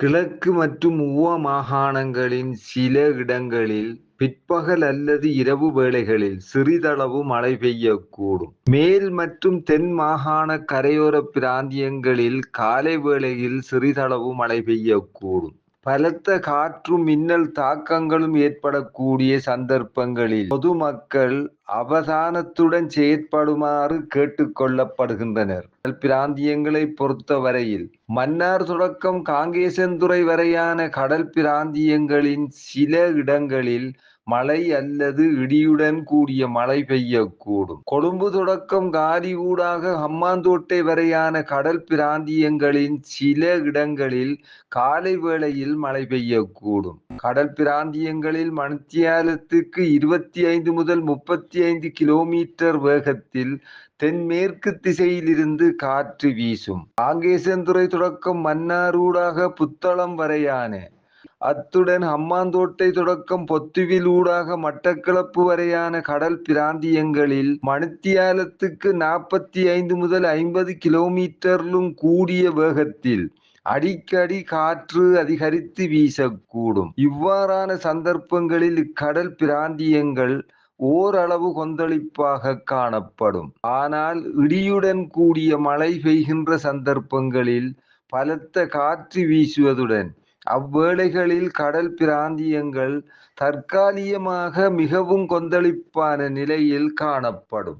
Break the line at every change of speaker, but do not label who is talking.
கிழக்கு மற்றும் உவ மாகாணங்களின் சில இடங்களில் பிற்பகல் அல்லது இரவு வேளைகளில் சிறிதளவு மழை பெய்யக்கூடும். மேல் மற்றும் தென் மாகாண கரையோர பிராந்தியங்களில் காலை வேளையில் சிறிதளவு மழை பெய்யக்கூடும். பலத்த காற்றும் மின்னல் தாக்கங்களும் ஏற்படக்கூடிய சந்தர்ப்பங்களில் பொதுமக்கள் அவதானத்துடன் செயற்படுமாறு கேட்டுக்கொள்ளப்படுகின்றனர் கடல் பிராந்தியங்களை பொறுத்தவரையில் மன்னார் தொடக்கம் காங்கேசன்துறை வரையான கடல் பிராந்தியங்களின் சில இடங்களில் மழை அல்லது இடியுடன் கூடிய மழை பெய்யக்கூடும். கொழும்பு தொடக்கம் காரிகூடாக ஹம்மாந்தோட்டை வரையான கடல் பிராந்தியங்களின் சில இடங்களில் காலை வேளையில் மழை பெய்யக்கூடும். கடல் பிராந்தியங்களில் மணித்தியாலத்துக்கு இருபத்தி ஐந்து முதல் முப்பத்தி ஐந்து கிலோமீட்டர் வேகத்தில் தென்மேற்கு திசையிலிருந்து காற்று வீசும். காங்கேசன்துறை தொடக்கம் மன்னாரூடாக புத்தளம் வரையான அத்துடன் அம்மாந்தோட்டை தொடக்கம் பொத்துவில் ஊடாக மட்டக்களப்பு வரையான கடல் பிராந்தியங்களில் மணித்தியாலத்துக்கு நாற்பத்தைந்து முதல் ஐம்பது கிலோமீட்டரிலும் கூடிய வேகத்தில் அடிக்கடி காற்று அதிகரித்து வீசக்கூடும். இவ்வாறான சந்தர்ப்பங்களில் இக்கடல் பிராந்தியங்கள் ஓரளவு கொந்தளிப்பாக காணப்படும். ஆனால் இடியுடன் கூடிய மழை பெய்கின்ற சந்தர்ப்பங்களில் பலத்த காற்று வீசுவதுடன் அவ்வேளைகளில் கடல் பிராந்தியங்கள் தற்காலிகமாக மிகவும் கொந்தளிப்பான நிலையில் காணப்படும்.